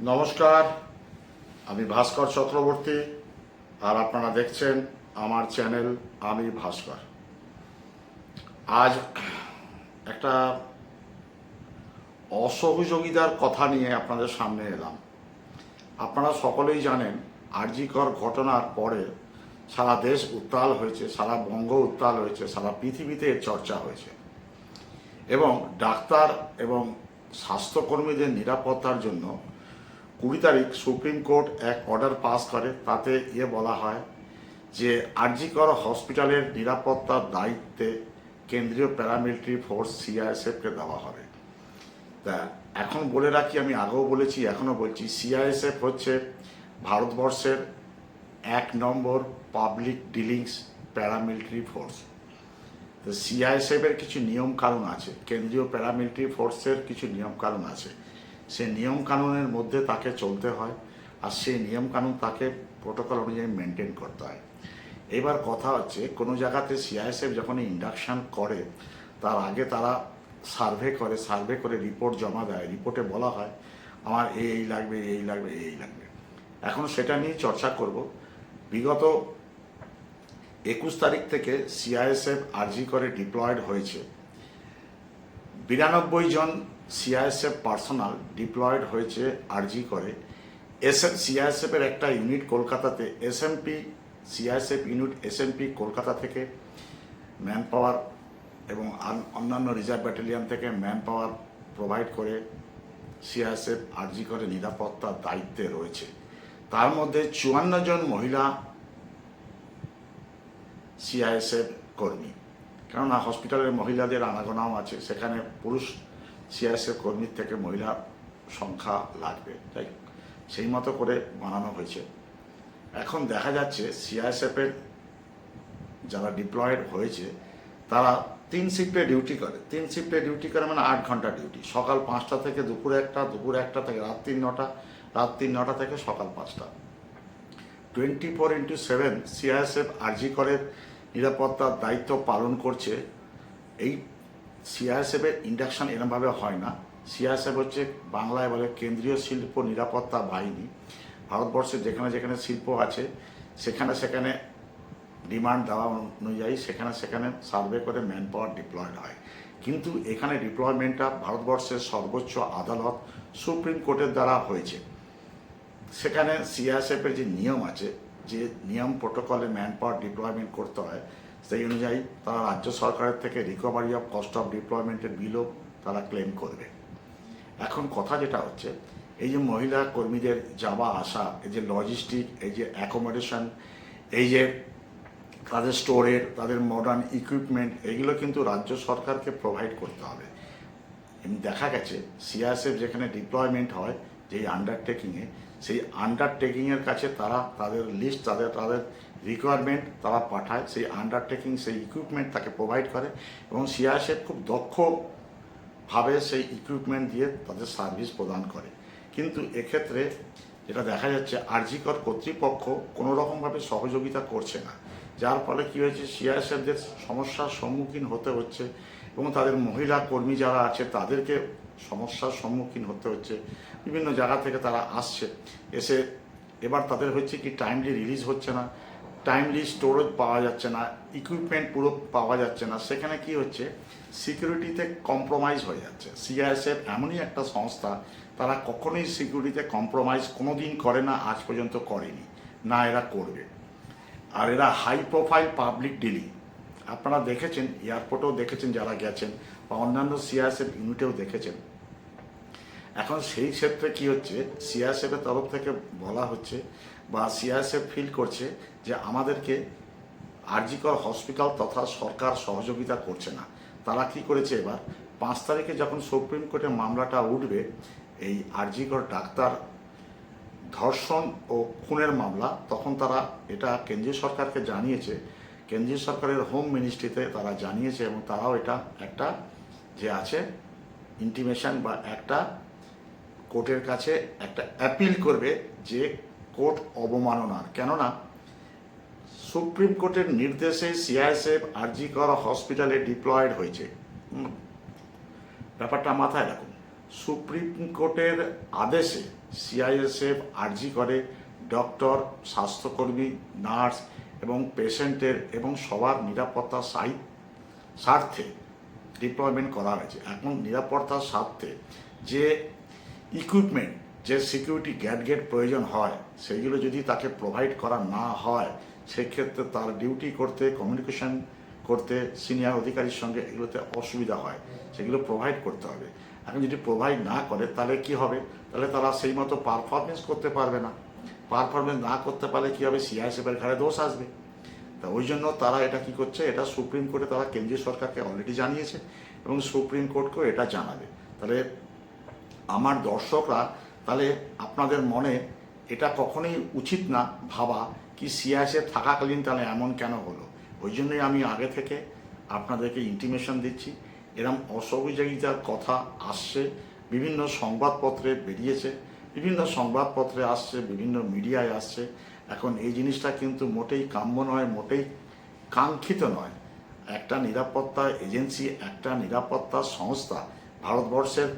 নমস্কার, আমি ভাস্কর চক্রবর্তী, আর আপনারা দেখছেন আমার চ্যানেল আমি ভাস্কর। আজ একটা অসহযোগিতার কথা নিয়ে আপনাদের সামনে এলাম। আপনারা সকলেই জানেন, আরজিকর ঘটনার পরে সারা দেশ উত্তাল হয়েছে, সারা বঙ্গ উত্তাল হয়েছে, সারা পৃথিবীতে চর্চা হয়েছে। এবং ডাক্তার এবং স্বাস্থ্যকর্মীদের নিরাপত্তার জন্য কুড়ি তারিখ সুপ্রিম কোর্ট এক অর্ডার পাস করে, তাতে ইয়ে বলা হয় যে আরজিকর হসপিটালের নিরাপত্তার দায়িত্বে কেন্দ্রীয় প্যারামিলিটারি ফোর্স সিআইএসএফকে দেওয়া হবে। তা এখন বলে রাখি, আমি আগেও বলেছি এখনও বলছি, সিআইএসএফ হচ্ছে ভারতবর্ষের এক নম্বর পাবলিক ডিলিংস প্যারামিলিটারি ফোর্স। তো সিআইএসএফ এর কিছু নিয়ম কানুন আছে, কেন্দ্রীয় প্যারামিলিটারি ফোর্সের কিছু নিয়ম কানুন আছে। সেই নিয়ম কানুনের মধ্যে তাকে চলতে হয় আর সেই নিয়ম কানুন তাকে প্রোটোকল অনুযায়ী মেনটেন করতে হয়। এবার কথা হচ্ছে, কোনো জায়গাতে সিআইএসএফ যখন ইন্ডাকশান করে, তার আগে তারা সার্ভে করে সার্ভে করে রিপোর্ট জমা দেয়। রিপোর্টে বলা হয়, আমার এই লাগবে এই লাগবে এই লাগবে। এখন সেটা নিয়ে চর্চা করব। বিগত একুশ তারিখ থেকে সিআইএসএফ আরজি করে ডিপ্লয়েড হয়েছে। বিরানব্বই জন সিআইএসএফ পার্সোনাল ডিপ্লয়েড হয়েছে আরজি করে। এস সিআইএসএফ এর একটা ইউনিট কলকাতাতে S SMP CISF unit SMP Kolkata থেকে ম্যান পাওয়ার এবং অন্যান্য রিজার্ভ ব্যাটালিয়ন থেকে ম্যান পাওয়ার প্রোভাইড করে সিআইএসএফ আরজি করে নিরাপত্তার দায়িত্বে রয়েছে। তার মধ্যে চুয়ান্ন জন মহিলা সিআইএসএফ কর্মী। কেননা হসপিটালের মহিলাদের আনাগোনাও আছে, সেখানে পুরুষ সিআইএসএফ কর্মীর থেকে মহিলা সংখ্যা লাগবে, তাই সেই মতো করে বানানো হয়েছে। এখন দেখা যাচ্ছে সিআইএসএফ এর যারা ডিপ্লয়েড হয়েছে, তারা তিন শিফটে ডিউটি করে। তিন শিফটে ডিউটি করে মানে আট ঘণ্টা ডিউটি সকাল পাঁচটা থেকে দুপুর একটা দুপুর একটা থেকে রাত তিন নটা, রাত তিন নটা থেকে সকাল পাঁচটা। Twenty four into seven CISF RG করে নিরাপত্তার দায়িত্ব পালন করছে। এই সিআইএসএফের ইন্ডাকশন এরমভাবে হয় না। সিআইএসএফ হচ্ছে বাংলায় বলে কেন্দ্রীয় শিল্প নিরাপত্তা বাহিনী। ভারতবর্ষে যেখানে যেখানে শিল্প আছে, সেখানে সেখানে ডিমান্ড দেওয়া অনুযায়ী সেখানে সেখানে সার্ভে করে ম্যান পাওয়ার ডিপ্লয়েড হয়। কিন্তু এখানে ডিপ্লয়মেন্টটা ভারতবর্ষের সর্বোচ্চ আদালত সুপ্রিম কোর্টের দ্বারা হয়েছে। সেখানে সিআইএসএফ এর যে নিয়ম আছে, যে নিয়ম প্রোটোকলে ম্যান পাওয়ার ডিপ্লয়মেন্ট করতে হয় সেই অনুযায়ী তারা রাজ্য সরকারের থেকে রিকভারি অফ কস্ট অফ ডিপ্লয়মেন্টের বিলও তারা ক্লেম করবে। এখন কথা যেটা হচ্ছে, এই যে মহিলা কর্মীদের যাওয়া আসা, এই যে লজিস্টিক এই যে অ্যাকোমোডেশন এই যে তাদের স্টোরের তাদের মডার্ন ইকুইপমেন্ট এগুলো কিন্তু রাজ্য সরকারকে প্রোভাইড করতে হবে। দেখা গেছে সিআইএসএফ যেখানে ডিপ্লয়মেন্ট হয় যেই আন্ডারটেকিংয়ে সেই আন্ডারটেকিংয়ের কাছে তারা তাদের লিস্ট তাদের তাদের রিকোয়ারমেন্ট তারা পাঠায়, সেই আন্ডারটেকিং সেই ইকুইপমেন্ট তাকে প্রোভাইড করে এবং সিআইএসএফ খুব দক্ষভাবে সেই ইকুইপমেন্ট দিয়ে তাদের সার্ভিস প্রদান করে। কিন্তু এক্ষেত্রে যেটা দেখা যাচ্ছে, আরজিকর কর্তৃপক্ষ কোনো রকমভাবে সহযোগিতা করছে না। যার ফলে কী হয়েছে সিআইএসএফদের সমস্যার সম্মুখীন হতে হচ্ছে এবং তাদের মহিলা কর্মী যারা আছে, তাদেরকে সমস্যার সম্মুখীন হতে হচ্ছে। বিভিন্ন জায়গা থেকে তারা আসছে। এসে এবার তাদের হচ্ছে কি টাইমলি রিলিজ হচ্ছে না টাইমলি স্টোরেজ পাওয়া যাচ্ছে না ইকুইপমেন্ট পুরো পাওয়া যাচ্ছে না। সেখানে কি হচ্ছে সিকিউরিটিতে কম্প্রোমাইজ হয়ে যাচ্ছে। সিআইএসএফ এমনই একটা সংস্থা, তারা কখনোই সিকিউরিটিতে কম্প্রোমাইজ কোনোদিন করে না, আজ পর্যন্ত করেনি। না, এরা করবে। আর এরা হাই প্রোফাইল পাবলিক ডিলিং আপনারা দেখেছেন, এয়ারপোর্টেও দেখেছেন যারা গেছেন বা অন্যান্য সিআইএসএফ ইউনিটেও দেখেছেন। এখন সেই ক্ষেত্রে কি হচ্ছে সিআইএসএফ এর তরফ থেকে বলা হচ্ছে বা সিআইএসএফ ফিল করছে যে আমাদেরকে আরজিকর হসপিটাল তথা সরকার সহযোগিতা করছে না। তারা কি করেছে এবার? পাঁচ তারিখে যখন সুপ্রিম কোর্টে মামলাটা উঠবে, এই আরজিকর ডাক্তার ধর্ষণ ও খুনের মামলা, তখন তারা এটা কেন্দ্রীয় সরকারকে জানিয়েছে কেন্দ্রীয় সরকারের হোম মিনিস্ট্রিতে তারা জানিয়েছে এবং তারাও এটা একটা যে আছে ইন্টিমেশন বা একটা কোর্টের কাছে একটা অ্যাপিল করবে যে কোর্ট অবমাননার। কেননা, সুপ্রিম কোর্টের নির্দেশে সিআইএসএফ আরজি করা হসপিটালে ডিপ্লয়েড হয়েছে। ব্যাপারটা মাথায় রাখুন। সুপ্রিম কোর্টের আদেশে সিআইএসএফ আর্জি করে ডক্টর, স্বাস্থ্যকর্মী, নার্স পেশেন্টের এবং সবার নিরাপত্তা সাই, স্বার্থে ডিপ্লয়মেন্ট করা হয়েছে। এখন নিরাপত্তার স্বার্থে যে ইকুইপমেন্ট যে সিকিউরিটি গ্যাট গেট প্রয়োজন হয়, সেগুলো যদি তাকে প্রোভাইড করা না হয়, সেক্ষেত্রে তার ডিউটি করতে কমিউনিকেশন করতে সিনিয়র অধিকারীর সঙ্গে এগুলোতে অসুবিধা হয়। সেগুলো প্রোভাইড করতে হবে। এখন যদি প্রোভাইড না করে, তাহলে কি হবে? তাহলে তারা সেই মতো পারফরমেন্স করতে পারবে না। পারফরমেন্স না করতে পারলে কি হবে? সিআইএসএফের ঘাড়ে দোষ আসবে। তা ওই জন্য তারা এটা কি করছে? এটা সুপ্রিম কোর্টে তারা কেন্দ্রীয় সরকারকে অলরেডি জানিয়েছে এবং সুপ্রিম কোর্টকেও এটা জানাবে। তাহলে আমার দর্শকরা, তাহলে আপনাদের মনে এটা কখনোই উচিত না ভাবা কি সিআইএসএফ থাকাকালীন তাহলে এমন কেন হলো? ওই জন্যই আমি আগে থেকে আপনাদেরকে ইন্টিমেশন দিচ্ছি। এরম অসহযোগিতার কথা আসছে, বিভিন্ন সংবাদপত্রে বেরিয়েছে। বিভিন্ন সংবাদপত্রে আসছে, বিভিন্ন মিডিয়ায় আসছে। এখন এই জিনিসটা কিন্তু মোটেই কাম্য নয়, মোটেই কাঙ্ক্ষিত নয়। একটা নিরাপত্তা এজেন্সি, একটা নিরাপত্তা সংস্থা, ভারতবর্ষের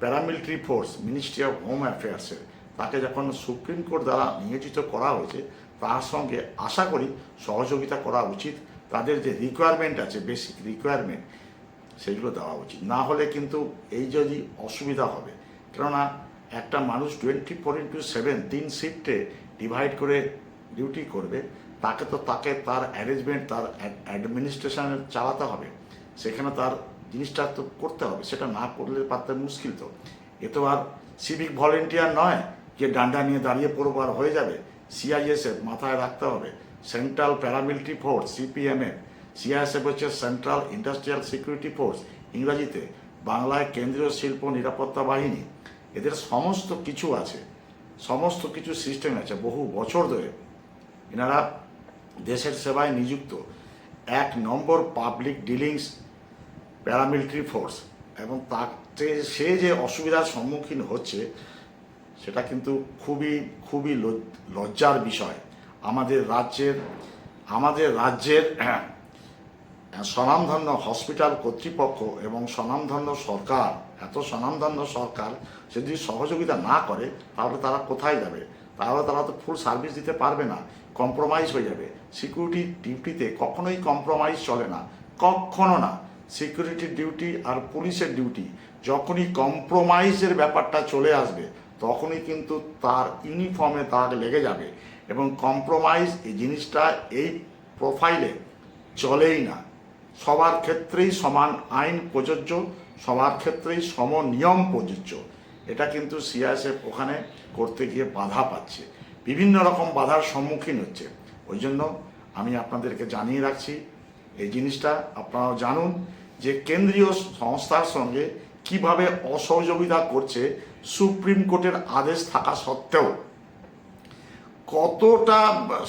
paramilitary force, ministry of home অ্যাফেয়ার্সের, তাকে যখন সুপ্রিম কোর্ট দ্বারা নিয়োজিত করা হয়েছে, তার সঙ্গে আশা করি সহযোগিতা করা উচিত। তাদের যে রিকোয়ারমেন্ট আছে বেসিক রিকোয়ারমেন্ট সেগুলো দেওয়া উচিত। না হলে কিন্তু এই যদি অসুবিধা হবে, কেননা একটা মানুষ টোয়েন্টি ফোর ইন্টু সেভেন তিন শিফটে ডিভাইড করে ডিউটি করবে, তাকে তো তাকে তার অ্যারেঞ্জমেন্ট তার অ্যাডমিনিস্ট্রেশন চালাতে হবে। সেখানে তার জিনিসটা তো করতে হবে, সেটা না করলে পারতে মুশকিল তো। এ তো আর সিভিক ভলেন্টিয়ার নয় যে ডান্ডা নিয়ে দাঁড়িয়ে পড়ব আর হয়ে যাবে। সিআইএসএফ মাথায় রাখতে হবে। Central paramilitary force CPMF CISF হচ্ছে সেন্ট্রাল ইন্ডাস্ট্রিয়াল সিকিউরিটি ফোর্স ইংরাজিতে, বাংলায় কেন্দ্রীয় শিল্প নিরাপত্তা বাহিনী। এদের সমস্ত কিছু আছে, সমস্ত কিছু সিস্টেম আছে, বহু বছর ধরে। এনারা দেশের সেবায় নিযুক্ত। এক নম্বর পাবলিক ডিলিংস প্যারামিলিটারি ফোর্স এবং তাতে সে যে অসুবিধার সম্মুখীন হচ্ছে, সেটা কিন্তু খুবই খুবই লজ- লজ্জার বিষয়। আমাদের রাজ্যের আমাদের রাজ্যের স্বনামধন্য হসপিটাল কর্তৃপক্ষ এবং স্বনামধন্য সরকার, এত স্বনামধন্য সরকার যদি সহযোগিতা না করে, তাহলে তারা কোথায় যাবে? তাহলে তারা তো ফুল সার্ভিস দিতে পারবে না কম্প্রোমাইজ হয়ে যাবে। সিকিউরিটি ডিউটিতে কখনোই কম্প্রোমাইজ চলে না, কখনো না। সিকিউরিটি ডিউটি আর পুলিশের ডিউটি যখনই কম্প্রোমাইজের ব্যাপারটা চলে আসবে, তখনই কিন্তু তার ইউনিফর্মে দাগ লেগে যাবে এবং কম্প্রোমাইজ এই জিনিসটা এই প্রোফাইলে চলেই না। সবার ক্ষেত্রেই সমান আইন প্রযোজ্য, সবার ক্ষেত্রেই সম নিয়ম প্রযোজ্য। এটা কিন্তু সিআইএসএফ ওখানে করতে গিয়ে বাধা পাচ্ছে। বিভিন্ন রকম বাধার সম্মুখীন হচ্ছে। ওই জন্য আমি আপনাদেরকে জানিয়ে রাখছি, এই জিনিসটা আপনারাও জানুন যে কেন্দ্রীয় সংস্থার সঙ্গে কীভাবে অসহযোগিতা করছে সুপ্রিম কোর্টের আদেশ থাকা সত্ত্বেও। কতটা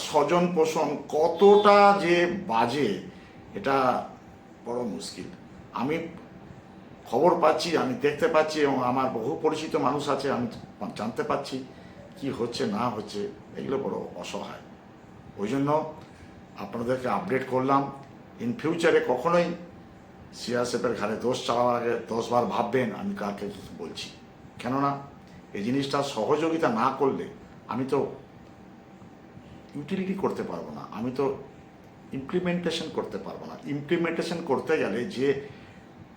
স্বজন পোষণ, কতটা যে বাজে, এটা বড় মুশকিল। আমি খবর পাচ্ছি, আমি দেখতে পাচ্ছি এবং আমার বহু পরিচিত মানুষ আছে, আমি জানতে পাচ্ছি কি হচ্ছে, না হচ্ছে, এগুলো বড় অসহায়। ওই জন্য আপনাদেরকে আপডেট করলাম ইন ফিউচারে কখনোই সিআরএসএফের ঘাড়ে দোষ চালাবার আগে দশবার ভাববেন, আমি কাকে বলছি। কেননা, এই জিনিসটা সহযোগিতা না করলে আমি তো ইউটিলিটি করতে পারব না। আমি তো ইমপ্লিমেন্টেশন করতে পারব না। ইমপ্লিমেন্টেশন করতে গেলে যে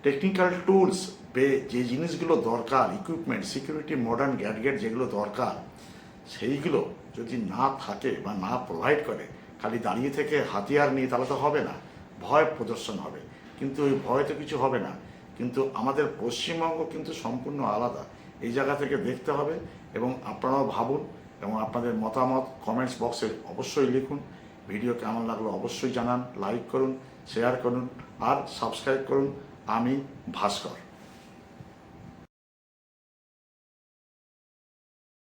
টেকনিক্যাল টুলস বে যে জিনিসগুলো দরকার ইকুইপমেন্ট সিকিউরিটি মডার্ন গ্যাডগেট যেগুলো দরকার, সেইগুলো যদি না থাকে বা না প্রোভাইড করে, খালি দাঁড়িয়ে থেকে হাতিয়ার নিয়ে তাহলে তো হবে না, ভয় প্রদর্শন হবে। কিন্তু ওই ভয় তো কিছু হবে না। কিন্তু আমাদের পশ্চিমবঙ্গ কিন্তু সম্পূর্ণ আলাদা। এই জায়গা থেকে দেখতে হবে এবং আপনারাও ভাবুন এবং আপনাদের মতামত কমেন্টস বক্সে অবশ্যই লিখুন। ভিডিও কেমন লাগল অবশ্যই জানান লাইক করুন শেয়ার করুন আর সাবস্ক্রাইব করুন। আমি ভাস্কর।